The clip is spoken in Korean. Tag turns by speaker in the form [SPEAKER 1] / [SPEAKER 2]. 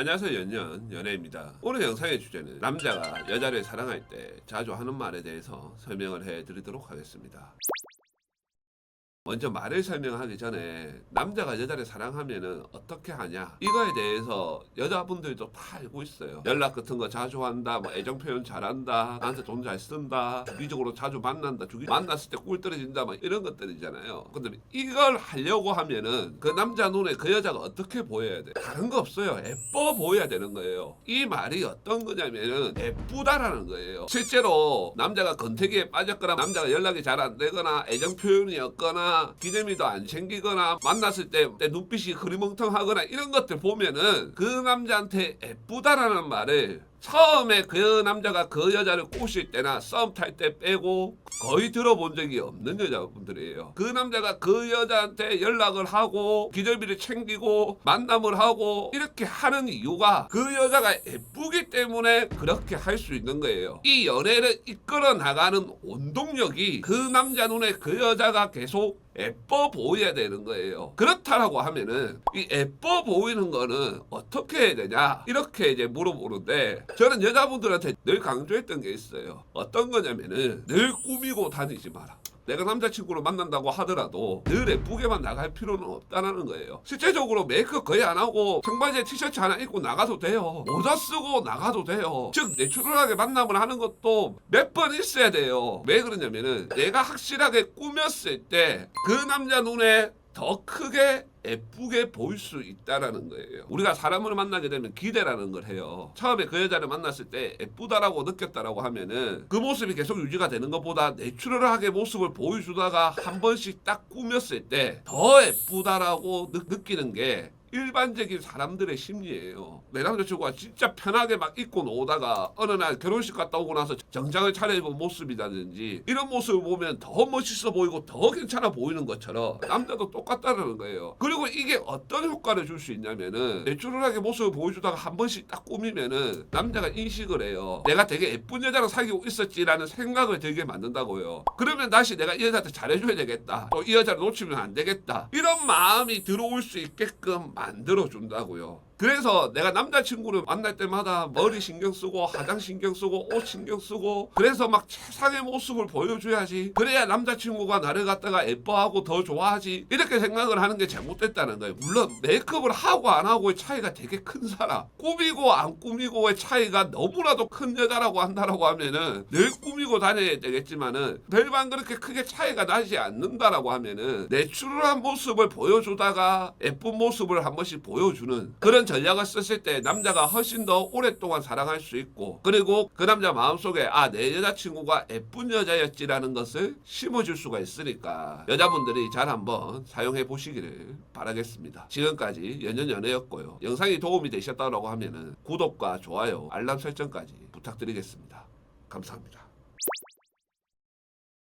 [SPEAKER 1] 안녕하세요 연년 연애입니다. 오늘 영상의 주제는 남자가 여자를 사랑할 때 자주 하는 말에 대해서 설명을 해드리도록 하겠습니다. 먼저 말을 설명하기 전에 남자가 여자를 사랑하면은 어떻게 하냐? 이거에 대해서 여자분들도 다 알고 있어요. 연락 같은 거 자주 한다 뭐 애정 표현 잘한다 나한테 돈 잘 쓴다 주기적으로 자주 만난다 주기 만났을 때 꿀 떨어진다 뭐 이런 것들이잖아요. 근데 이걸 하려고 하면은 그 남자 눈에 그 여자가 어떻게 보여야 돼? 다른 거 없어요. 예뻐 보여야 되는 거예요. 이 말이 어떤 거냐면은 예쁘다라는 거예요. 실제로 남자가 건태기에 빠졌거나 남자가 연락이 잘 안 되거나 애정 표현이 없거나 기대미도 안 챙기거나 만났을 때 내 눈빛이 흐리멍텅하거나 이런 것들 보면은 그 남자한테 예쁘다라는 말을 처음에 그 남자가 그 여자를 꼬실 때나 썸 탈 때 빼고 거의 들어본 적이 없는 여자분들이에요. 그 남자가 그 여자한테 연락을 하고 기절비를 챙기고 만남을 하고 이렇게 하는 이유가 그 여자가 예쁘기 때문에 그렇게 할 수 있는 거예요. 이 연애를 이끌어 나가는 원동력이 그 남자 눈에 그 여자가 계속 예뻐 보여야 되는 거예요. 그렇다라고 하면은 이 예뻐 보이는 거는 어떻게 해야 되냐 이렇게 이제 물어보는데 저는 여자분들한테 늘 강조했던 게 있어요. 어떤 거냐면은 늘 꾸미고 다니지 마라. 내가 남자친구를 만난다고 하더라도 늘 예쁘게만 나갈 필요는 없다는 거예요. 실제적으로 메이크업 거의 안 하고 청바지에 티셔츠 하나 입고 나가도 돼요. 모자 쓰고 나가도 돼요. 즉 내추럴하게 만남을 하는 것도 몇 번 있어야 돼요. 왜 그러냐면은 내가 확실하게 꾸몄을 때 그 남자 눈에 더 크게 예쁘게 보일 수 있다라는 거예요. 우리가 사람을 만나게 되면 기대라는 걸 해요. 처음에 그 여자를 만났을 때 예쁘다라고 느꼈다라고 하면은 그 모습이 계속 유지가 되는 것보다 내추럴하게 모습을 보여주다가 한 번씩 딱 꾸몄을 때 더 예쁘다라고 느, 느끼는 게 일반적인 사람들의 심리예요. 내 남자친구가 진짜 편하게 막 입고 노다가 어느 날 결혼식 갔다 오고 나서 정장을 차려입은 모습이라든지 이런 모습을 보면 더 멋있어 보이고 더 괜찮아 보이는 것처럼 남자도 똑같다는 거예요. 그리고 이게 어떤 효과를 줄 수 있냐면은 내추럴하게 모습을 보여주다가 한 번씩 딱 꾸미면은 남자가 인식을 해요. 내가 되게 예쁜 여자랑 사귀고 있었지라는 생각을 들게 만든다고요. 그러면 다시 내가 이 여자한테 잘해줘야 되겠다. 또 이 여자를 놓치면 안 되겠다. 이런 마음이 들어올 수 있게끔 만들어 준다고요. 그래서 내가 남자친구를 만날 때마다 머리 신경 쓰고 화장 신경 쓰고 옷 신경 쓰고 그래서 막 최상의 모습을 보여줘야지. 그래야 남자친구가 나를 갖다가 예뻐하고 더 좋아하지. 이렇게 생각을 하는 게 잘못됐다는 거예요. 물론 메이크업을 하고 안 하고의 차이가 되게 큰 사람. 꾸미고 안 꾸미고의 차이가 너무나도 큰 여자라고 한다라고 하면은 늘 꾸미고 다녀야 되겠지만은 별반 그렇게 크게 차이가 나지 않는다라고 하면은 내추럴한 모습을 보여주다가 예쁜 모습을 한 번씩 보여주는 그런 전략을 썼을 때 남자가 훨씬 더 오랫동안 사랑할 수 있고 그리고 그 남자 마음속에 아 내 여자친구가 예쁜 여자였지라는 것을 심어줄 수가 있으니까 여자분들이 잘 한번 사용해 보시기를 바라겠습니다. 지금까지 연연연애였고요. 영상이 도움이 되셨다고 하면은 구독과 좋아요 알람 설정까지 부탁드리겠습니다. 감사합니다.